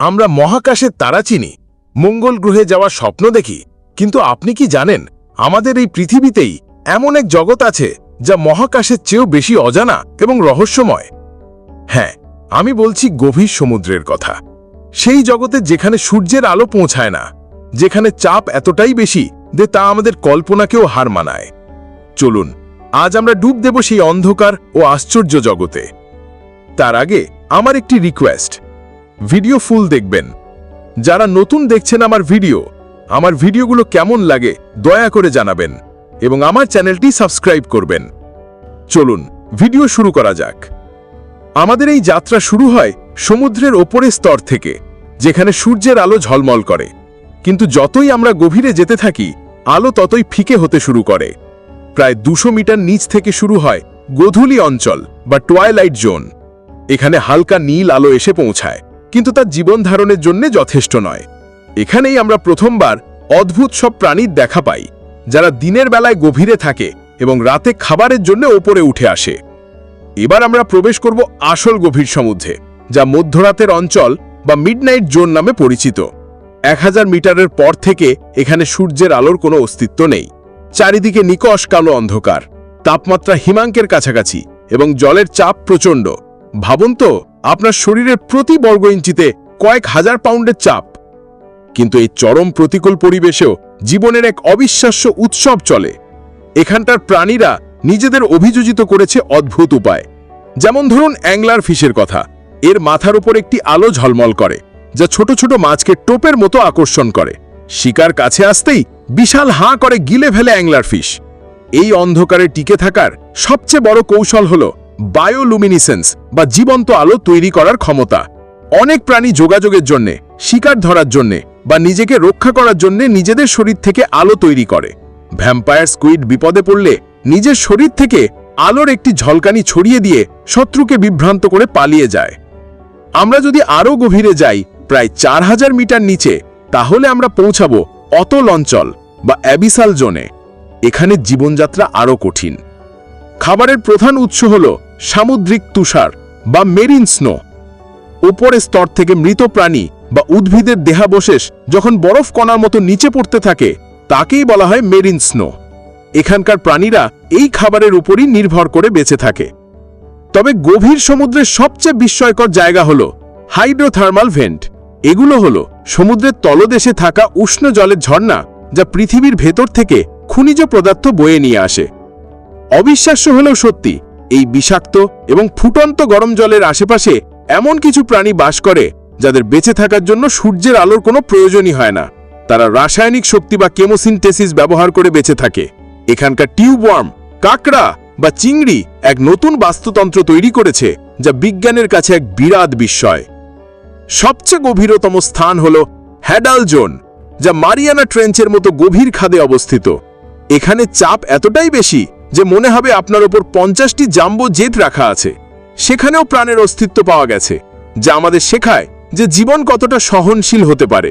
আমরা মহাকাশের তারা চিনি, মঙ্গল গ্রহে যাওয়ার স্বপ্ন দেখি, কিন্তু আপনি কি জানেন, আমাদের এই পৃথিবীতেই এমন এক জগৎ আছে যা মহাকাশের চেয়েও বেশি অজানা এবং রহস্যময়। হ্যাঁ আমি বলছি গভীর সমুদ্রের কথা। সেই জগতে যেখানে সূর্যের আলো পৌঁছায় না, যেখানে চাপ এতটাই বেশি যে তা আমাদের কল্পনাকেও হার মানায়। চলুন, আজ আমরা ডুব দেব সেই অন্ধকার ও আশ্চর্য জগতে। তার আগে আমার একটি রিকোয়েস্ট ভিডিও ফুল দেখবেন। যারা নতুন দেখছেন আমার ভিডিও, আমার ভিডিওগুলো কেমন লাগে দয়া করে জানাবেন এবং আমার চ্যানেলটি সাবস্ক্রাইব করবেন। চলুন, ভিডিও শুরু করা যাক। আমাদের এই যাত্রা শুরু হয় সমুদ্রের ওপরের স্তর থেকে, যেখানে সূর্যের আলো ঝলমল করে। কিন্তু যতই আমরা গভীরে যেতে থাকি, আলো ততই ফিকে হতে শুরু করে। প্রায় দুশো মিটার নিচ থেকে শুরু হয় গোধূলি অঞ্চল বা টয়েলাইট জোন। এখানে হালকা নীল আলো এসে পৌঁছায়। কিন্তু তার জীবন ধারণের জন্য যথেষ্ট নয়। এখানেই আমরা প্রথমবার অদ্ভুত সব প্রাণীর দেখা পাই, যারা দিনের বেলায় গভীরে থাকে এবং রাতে খাবারের জন্য ওপরে উঠে আসে। এবার আমরা প্রবেশ করব আসল গভীর সমুদ্রে, যা মধ্যরাতের অঞ্চল বা মিডনাইট জোন নামে পরিচিত। এক হাজার মিটারের পর থেকে এখানে সূর্যের আলোর কোনো অস্তিত্ব নেই। চারিদিকে নিকশ কালো অন্ধকার, তাপমাত্রা হিমাঙ্কের কাছাকাছি এবং জলের চাপ প্রচণ্ড। ভাবুন তো, আপনার শরীরের প্রতি বর্গ ইঞ্চিতে কয়েক হাজার পাউন্ডের চাপ। কিন্তু এই চরম প্রতিকূল পরিবেশেও জীবনের এক অবিশ্বাস্য উৎসব চলে। এখানটার প্রাণীরা নিজেদের অভিযোজিত করেছে অদ্ভুত উপায়। যেমন ধরুন অ্যাংলার ফিশের কথা। এর মাথার উপর একটি আলো ঝলমল করে, যা ছোট ছোট মাছকে টোপের মতো আকর্ষণ করে। শিকার কাছে আসতেই বিশাল হাঁ করে গিলে ফেলে অ্যাংলার ফিশ। এই অন্ধকারে টিকে থাকার সবচেয়ে বড় কৌশল হল বায়োলুমিনিসেন্স বা জীবন্ত আলো তৈরি করার ক্ষমতা। অনেক প্রাণী যোগাযোগের জন্যে, শিকার ধরার জন্যে বা নিজেকে রক্ষা করার জন্যে নিজেদের শরীর থেকে আলো তৈরি করে। ভ্যাম্পায়ার স্কুইড বিপদে পড়লে নিজের শরীর থেকে আলোর একটি ঝলকানি ছড়িয়ে দিয়ে শত্রুকে বিভ্রান্ত করে পালিয়ে যায়। আমরা যদি আরও গভীরে যাই, প্রায় চার হাজার মিটার নিচে, তাহলে আমরা পৌঁছাবো অতল অঞ্চল বা অ্যাবিসাল জোনে। এখানে জীবনযাত্রা আরও কঠিন। খাবারের প্রধান উৎস হল সামুদ্রিক তুষার বা মেরিন স্নো। উপরের স্তর থেকে মৃত প্রাণী বা উদ্ভিদের দেহাবশেষ যখন বরফ কণার মতো নিচে পড়তে থাকে, তাকেই বলা হয় মেরিন স্নো। এখানকার প্রাণীরা এই খাবারের উপরই নির্ভর করে বেঁচে থাকে। তবে গভীর সমুদ্রের সবচেয়ে বিস্ময়কর জায়গা হল হাইড্রোথার্মাল ভেন্ট। এগুলো হল সমুদ্রের তলদেশে থাকা উষ্ণ জলের ঝর্ণা যা পৃথিবীর ভেতর থেকে খনিজ পদার্থ বয়ে নিয়ে আসে। অবিশ্বাস্য হলেও সত্যি, এই বিষাক্ত এবং ফুটন্ত গরম জলের আশেপাশে এমন কিছু প্রাণী বাস করে যাদের বেঁচে থাকার জন্য সূর্যের আলোর কোনো প্রয়োজনই হয় না। তারা রাসায়নিক শক্তি বা কেমোসিনটেসিস ব্যবহার করে বেঁচে থাকে। এখানকার টিউবওয়ার্ম কাকড়া বা চিংড়ি এক নতুন বাস্তুতন্ত্র তৈরি করেছে যা বিজ্ঞানের কাছে এক বিরাট বিস্ময়। সবচেয়ে গভীরতম স্থান হল হ্যাডাল জোন, যা মারিয়ানা ট্রেঞ্চের মতো গভীর খাদে অবস্থিত। এখানে চাপ এতটাই বেশি যে মনে হবে আপনার ওপর পঞ্চাশটি জাম্বো জেট রাখা আছে। সেখানেও প্রাণের অস্তিত্ব পাওয়া গেছে, যা আমাদের শেখায় যে জীবন কতটা সহনশীল হতে পারে।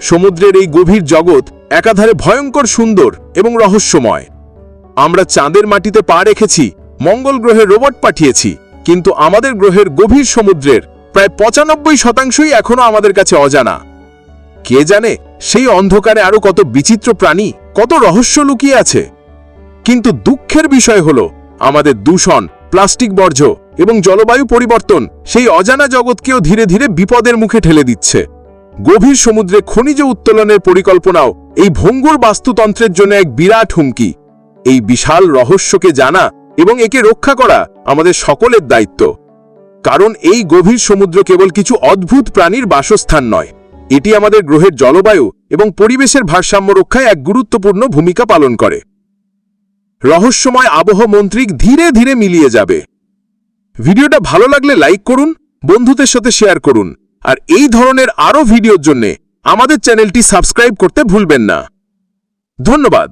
সমুদ্রের এই গভীর জগৎ একাধারে ভয়ঙ্কর সুন্দর এবং রহস্যময়। আমরা চাঁদের মাটিতে পা রেখেছি, মঙ্গল গ্রহে রোবট পাঠিয়েছি, কিন্তু আমাদের গ্রহের গভীর সমুদ্রের প্রায় পঁচানব্বই শতাংশই এখনও আমাদের কাছে অজানা। কে জানে সেই অন্ধকারে আরও কত বিচিত্র প্রাণী, কত রহস্য লুকিয়ে আছে? কিন্তু দুঃখের বিষয় হল, আমাদের দূষণ, প্লাস্টিক বর্জ্য এবং জলবায়ু পরিবর্তন সেই অজানা জগৎকেও ধীরে ধীরে বিপদের মুখে ঠেলে দিচ্ছে। গভীর সমুদ্রে খনিজ উত্তোলনের পরিকল্পনাও এই ভঙ্গুর বাস্তুতন্ত্রের জন্য এক বিরাট হুমকি। এই বিশাল রহস্যকে জানা এবং একে রক্ষা করা আমাদের সকলের দায়িত্ব। কারণ এই গভীর সমুদ্র কেবল কিছু অদ্ভুত প্রাণীর বাসস্থান নয়, এটি আমাদের গ্রহের জলবায়ু এবং পরিবেশের ভারসাম্য রক্ষায় এক গুরুত্বপূর্ণ ভূমিকা পালন করে। রহস্যময় আবহ মন্ত্রিক ধীরে ধীরে মিলিয়ে যাবে। ভিডিওটা ভালো লাগলে লাইক করুন, বন্ধুদের সাথে শেয়ার করুন, আর এই ধরনের আরও ভিডিওর জন্যে আমাদের চ্যানেলটি সাবস্ক্রাইব করতে ভুলবেন না। ধন্যবাদ.